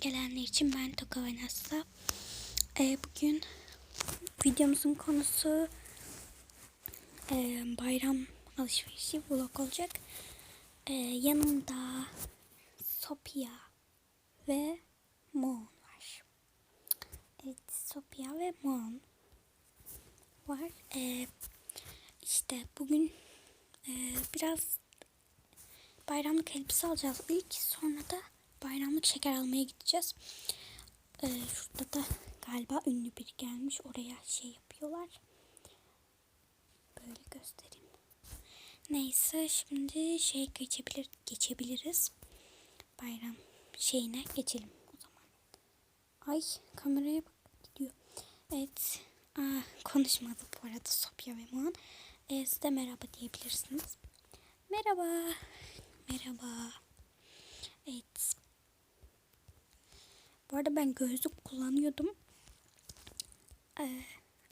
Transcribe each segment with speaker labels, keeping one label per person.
Speaker 1: gelenler için ben Toka Vanessa. Ee, bugün videomuzun konusu e, bayram alışverişi vlog olacak. Ee, yanımda Sophia ve Moon var. Evet Sophia ve Moon var. Ee, işte bugün e, biraz bayramlık elbise alacağız ilk. Sonra da bayramlık şeker almaya gideceğiz. Ee, şurada da galiba ünlü biri gelmiş. Oraya şey yapıyorlar. Böyle göstereyim. Neyse şimdi şey geçebilir geçebiliriz. Bayram şeyine geçelim o zaman. Ay kameraya bak gidiyor. Evet. Aa, konuşmadı bu arada Sofya ve Muhan. Ee, siz de merhaba diyebilirsiniz. Merhaba. Merhaba. Evet. Bu arada ben gözlük kullanıyordum. Ee,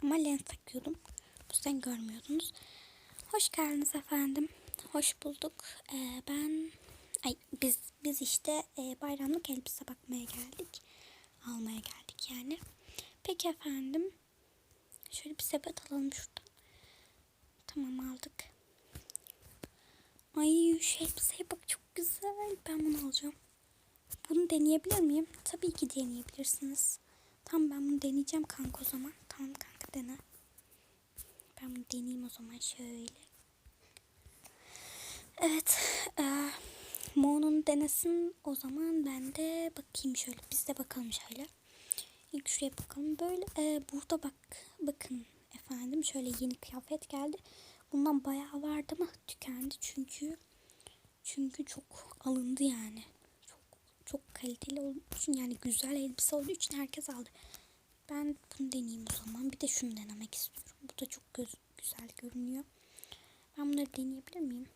Speaker 1: ama lens takıyordum. Bu yüzden görmüyordunuz. Hoş geldiniz efendim. Hoş bulduk. Ee, ben ay biz biz işte e, bayramlık elbise bakmaya geldik. Almaya geldik yani. Peki efendim. Şöyle bir sepet alalım şuradan. Tamam aldık. Ay şu elbiseye bak çok güzel. Ben bunu alacağım. Bunu deneyebilir miyim? Tabii ki deneyebilirsiniz. Tamam ben bunu deneyeceğim kanka o zaman. Tamam kanka dene. Ben bunu deneyeyim o zaman şöyle. Evet. E, Mo'nun denesin o zaman ben de bakayım şöyle. Biz de bakalım şöyle. İlk şuraya bakalım. Böyle e, burada bak bakın efendim şöyle yeni kıyafet geldi. Bundan bayağı vardı ama tükendi çünkü çünkü çok alındı yani. Çok kaliteli olduğu yani güzel elbise olduğu için herkes aldı. Ben bunu deneyeyim o zaman. Bir de şunu denemek istiyorum. Bu da çok göz, güzel görünüyor. Ben bunları deneyebilir miyim?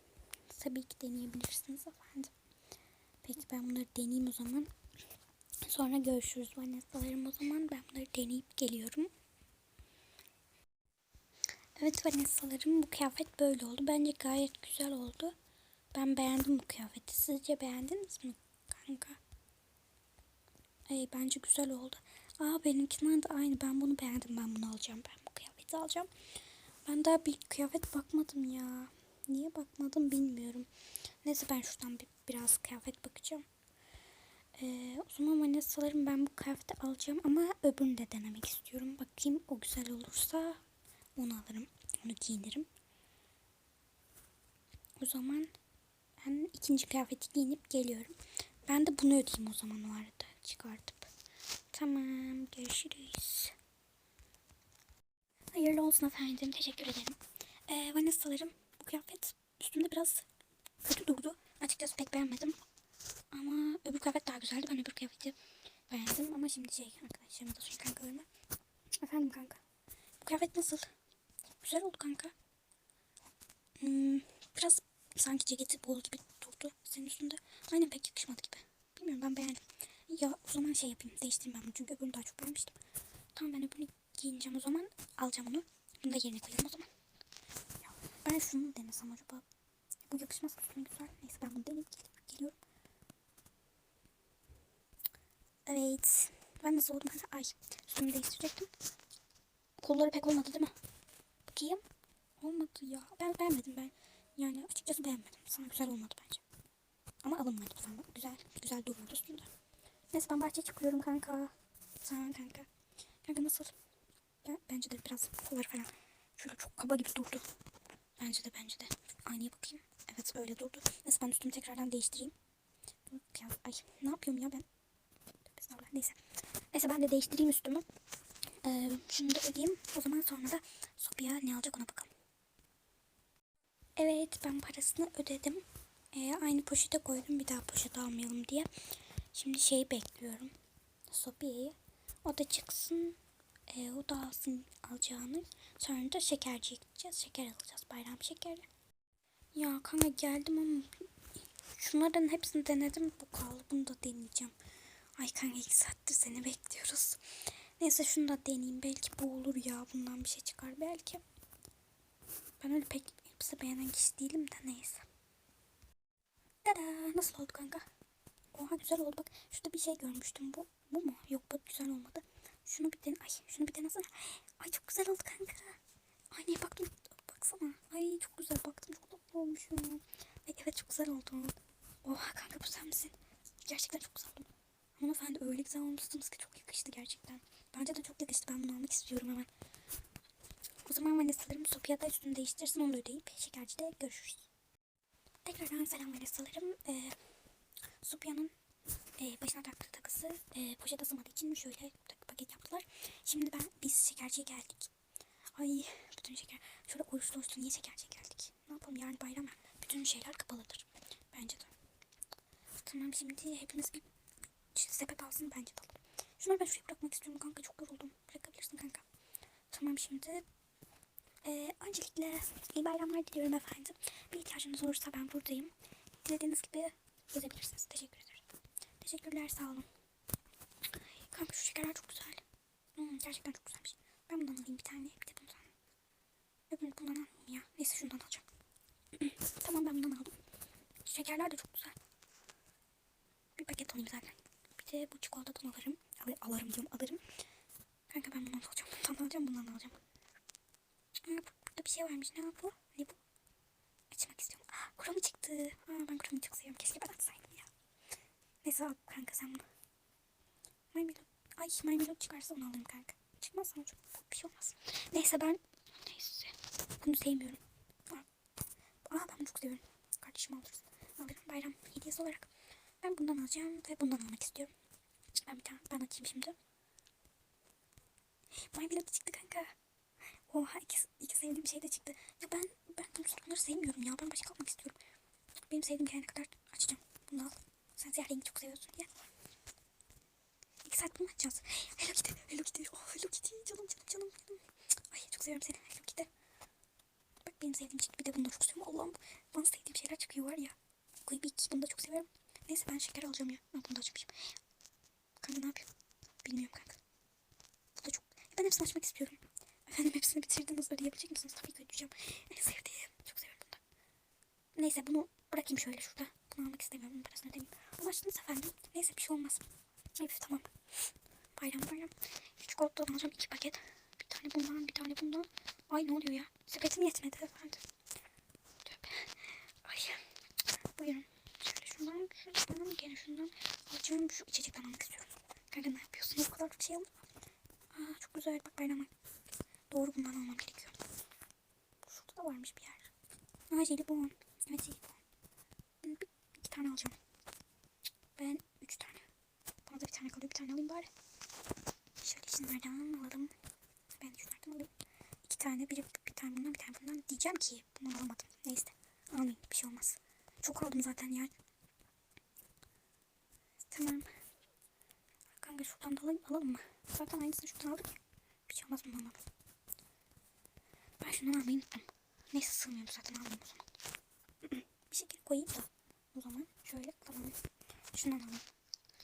Speaker 1: Tabii ki deneyebilirsiniz efendim. Peki ben bunları deneyeyim o zaman. Sonra görüşürüz Vanessa'larım o zaman. Ben bunları deneyip geliyorum. Evet Vanessa'larım bu kıyafet böyle oldu. Bence gayet güzel oldu. Ben beğendim bu kıyafeti. Sizce beğendiniz mi kanka? Ay bence güzel oldu. Aa benimkinden de aynı. Ben bunu beğendim. Ben bunu alacağım. Ben bu kıyafeti alacağım. Ben daha bir kıyafet bakmadım ya. Niye bakmadım bilmiyorum. Neyse ben şuradan bir, biraz kıyafet bakacağım. Ee, o zaman Vanessa'larım ben bu kıyafeti alacağım ama öbürünü de denemek istiyorum. Bakayım o güzel olursa onu alırım. Onu giyinirim. O zaman ben ikinci kıyafeti giyinip geliyorum. Ben de bunu ödeyeyim o zaman o arada çıkartıp. Tamam görüşürüz. Hayırlı olsun efendim. Teşekkür ederim. Ee, Vanessa'larım bu kıyafet üstümde biraz kötü durdu. Açıkçası pek beğenmedim. Ama öbür kıyafet daha güzeldi. Ben öbür kıyafeti beğendim. Ama şimdi şey arkadaşlarıma da söyleyeyim kankalarıma. Efendim kanka. Bu kıyafet nasıl? Güzel oldu kanka. Hmm, biraz sanki ceketi bol gibi durdu senin üstünde. Aynen pek yakışmadı gibi. Bilmiyorum ben beğendim. Ya o zaman şey yapayım. Değiştireyim ben bunu. Çünkü öbürünü daha çok beğenmiştim. Tamam ben öbürünü giyineceğim o zaman. Alacağım onu. Bunu da yerine koyalım o zaman. Ya, ben şunu denesem acaba. Bu yakışmaz üstüne güzel. Neyse ben bunu deneyip gelip geliyorum. Evet. Ben nasıl oldum? Ay üstümü değiştirecektim. Kolları pek olmadı değil mi? Bakayım. Olmadı ya. Ben beğenmedim ben. Yani açıkçası beğenmedim. Sana güzel olmadı bence. Ama alınmadı falan. Güzel. Güzel durmadı üstünde. Neyse ben bahçeye çıkıyorum kanka. Tamam kanka. Kanka nasıl? Ben, bence de biraz kolları falan. Şöyle çok kaba gibi durdu. Bence de bence de. Aynaya bakayım. Evet öyle durdu. Neyse ben üstümü tekrardan değiştireyim. Ay ne yapıyorum ya ben? Neyse. Neyse ben de değiştireyim üstümü. Ee, şunu da ödeyeyim. O zaman sonra da Sophia ne alacak ona bakalım. Evet ben parasını ödedim. Ee, aynı poşete koydum. Bir daha poşet almayalım diye. Şimdi şeyi bekliyorum. Sophia'yı. O da çıksın. Ee, o da alsın alacağını. Sonra da şekerciye gideceğiz. Şeker alacağız. Bayram şekeri. Ya kanka geldim ama şunların hepsini denedim. Bu kaldı. Bunu da deneyeceğim. Ay kanka iki saattir seni bekliyoruz. Neyse şunu da deneyeyim. Belki bu olur ya. Bundan bir şey çıkar belki. Ben öyle pek elbise beğenen kişi değilim de neyse. Tada nasıl oldu kanka? Oha güzel oldu bak. Şurada bir şey görmüştüm. Bu bu mu? Yok bu güzel olmadı. Şunu bir den ay şunu bir denesene. Ay çok güzel oldu kanka. Aynaya baktım. Baksana. Ay çok güzel baktım. Çok tatlı olmuş. Ay, evet çok güzel oldu. Oha kanka bu sen misin? Gerçekten çok güzel oldu. Hanımefendi öyle güzel olmuşsunuz ki çok yakıştı gerçekten. Bence de çok yakıştı. Ben bunu almak istiyorum hemen. O zaman Vanessa'larım Sofia'da üstünü değiştirsin onu ödeyip şekercide görüşürüz. Tekrardan selam Vanessa'larım. Ee, Sofia'nın e, başına taktığı takısı e, poşete sığmadığı için şöyle paket yaptılar. Şimdi ben biz şekerciye geldik. Ay bütün şeker. Şöyle oruçlu oruçlu niye şekerciye geldik? Ne yapalım yarın bayram ya. Bütün şeyler kapalıdır. Bence de. Tamam şimdi hepiniz bir sepet alsın bence de alırım. Şunları ben şuraya bırakmak istiyorum kanka çok yoruldum. Bırakabilirsin kanka. Tamam şimdi. Ee, öncelikle iyi bayramlar diliyorum efendim. Bir ihtiyacınız olursa ben buradayım. Dilediğiniz gibi gezebilirsiniz. Teşekkür ederim. Teşekkürler sağ olun. Kanka şu şekerler çok güzel. Hmm, gerçekten çok güzelmiş. Ben bundan alayım bir tane. Bir de bundan. Öbürünü bundan almayayım ya. Neyse şundan alacağım. tamam ben bundan aldım. Şekerler de çok güzel. Bir paket alayım zaten. Bir de bu çikolatadan alırım. Al alırım diyorum alırım. Kanka ben bundan alacağım. Bundan alacağım bundan alacağım. Bu- burada bir şey varmış. Ne bu? Ne bu? Kromi çıktı. Aa, ben kromi çok seviyorum. Keşke ben açsaydım ya. Neyse al kanka sen bunu. My Melody. Ay My Melody çıkarsa onu alırım kanka. Çıkmazsa ama çok bir şey olmaz. Neyse ben neyse. Bunu sevmiyorum. Aa, ben bunu çok seviyorum. Kardeşim alırız. Alırım bayram hediyesi olarak. Ben bundan alacağım ve bundan almak istiyorum. Ben bir tane ben açayım şimdi. My Melody çıktı kanka. Oha iki, iki sevdiğim şey de çıktı. Ya ben ben bunları sevmiyorum ya. Ben başka almak istiyorum. Benim sevdiğim gelene kadar açacağım. Bunu al. Sen siyah çok seviyorsun ya. İki saat bunu açacağız. Hello Kitty. Hello Kitty. Oh Hello Kitty. Canım canım canım. canım. Ay çok seviyorum seni. Hello Kitty. Bak benim sevdiğim çıktı. Bir de bunu çok seviyorum. Allah'ım bana sevdiğim şeyler çıkıyor var ya. İki. Bunu da çok seviyorum. Neyse ben şeker alacağım ya. Ha, bunu da açmışım. Kanka ne yapayım? Bilmiyorum kanka. Bu da çok... Ben hepsini açmak istiyorum. Efendim hepsini bitirdiniz. Ödeyebilecek misiniz? Tabii ki ödeyeceğim. En sevdiğim. Çok seviyorum bunu. Neyse bunu bırakayım şöyle şurada. Bunu almak istemiyorum. Bunun parasını ödemeyeyim. Ama açtınız efendim. Neyse bir şey olmaz. Üf tamam. Bayram bayram. Çikolatadan alacağım iki paket. Bir tane bundan bir tane bundan. Ay ne oluyor ya? Sepetim yetmedi efendim. Tövbe. Ay. Buyurun. Şöyle şundan, şundan gene şundan alacağım. Şu içecekten almak istiyorum. Kanka ne yapıyorsunuz? Bu kadar şey alır mı? Aa çok güzel. Bak bayrama. Doğru bundan almam gerekiyor. Şurada da varmış bir yer. Aa jelibon. Evet jelibon. Bir, iki tane alacağım. Ben üç tane. Bana da bir tane kalıyor. Bir tane alayım bari. Şöyle şunlardan alalım. Ben de şunlardan alayım. İki tane. Biri bir tane bundan bir tane bundan. Diyeceğim ki bunu alamadım. Neyse. Almayayım. Bir şey olmaz. Çok aldım zaten ya. Tamam. Kanka şuradan da alalım, alalım mı? Zaten aynısını şuradan aldık. Bir şey olmaz bundan alalım. Ben şundan almayı unuttum. Neyse sığmıyorum zaten almayayım o zaman. bir şekilde koyayım da. O zaman şöyle tamam. Şundan alalım.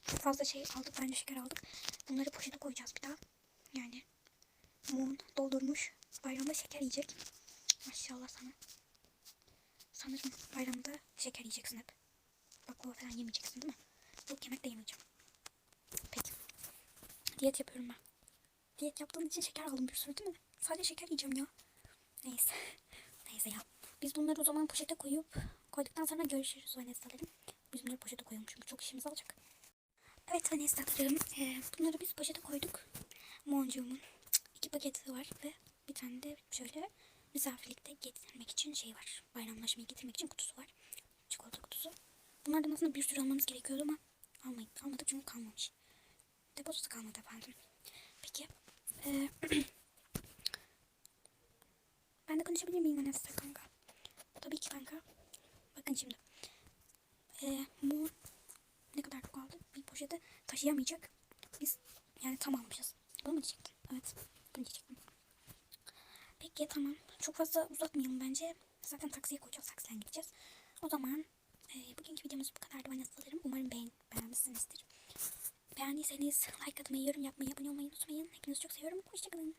Speaker 1: Çok fazla şey aldık. Bence şeker aldık. Bunları poşete koyacağız bir daha. Yani Moon doldurmuş. Bayramda şeker yiyecek. Maşallah sana. Sanırım bayramda şeker yiyeceksin hep. Baklava falan yemeyeceksin değil mi? Yok yemek de yemeyeceğim. Peki. Diyet yapıyorum ben. Diyet yaptığım için şeker aldım bir sürü değil mi? Sadece şeker yiyeceğim ya. Neyse. Neyse ya. Biz bunları o zaman poşete koyup koyduktan sonra görüşürüz Vanessa'larım. Biz bunları poşete koyalım çünkü çok işimiz alacak. Evet Vanessa'larım. E, bunları biz poşete koyduk. Moncuğumun iki paketi var ve bir tane de şöyle misafirlikte getirmek için şey var. Bayramlaşmayı getirmek için kutusu var. Çikolata kutusu. Bunlardan aslında bir sürü almamız gerekiyordu ama almayın. Almadık çünkü kalmamış. Depozito kalmadı efendim. Peki. Ee, ben de konuşabilir miyim Vanessa kanka? Tabii ki kanka. Bakın şimdi. Ee, mor ne kadar çok aldı? Bir poşete taşıyamayacak. Biz yani tam almışız. Bunu mu diyecektin? Evet. Bunu diyecektim. Peki tamam. Çok fazla uzatmayalım bence. Zaten taksiye koyacağız. Taksiden gideceğiz. O zaman e, bugünkü videomuz bu kadardı. Vanessa'larım. Umarım beğen beğenmişsinizdir. Beğendiyseniz like atmayı, yorum yapmayı, abone olmayı unutmayın. Hepinizi çok seviyorum. Hoşçakalın.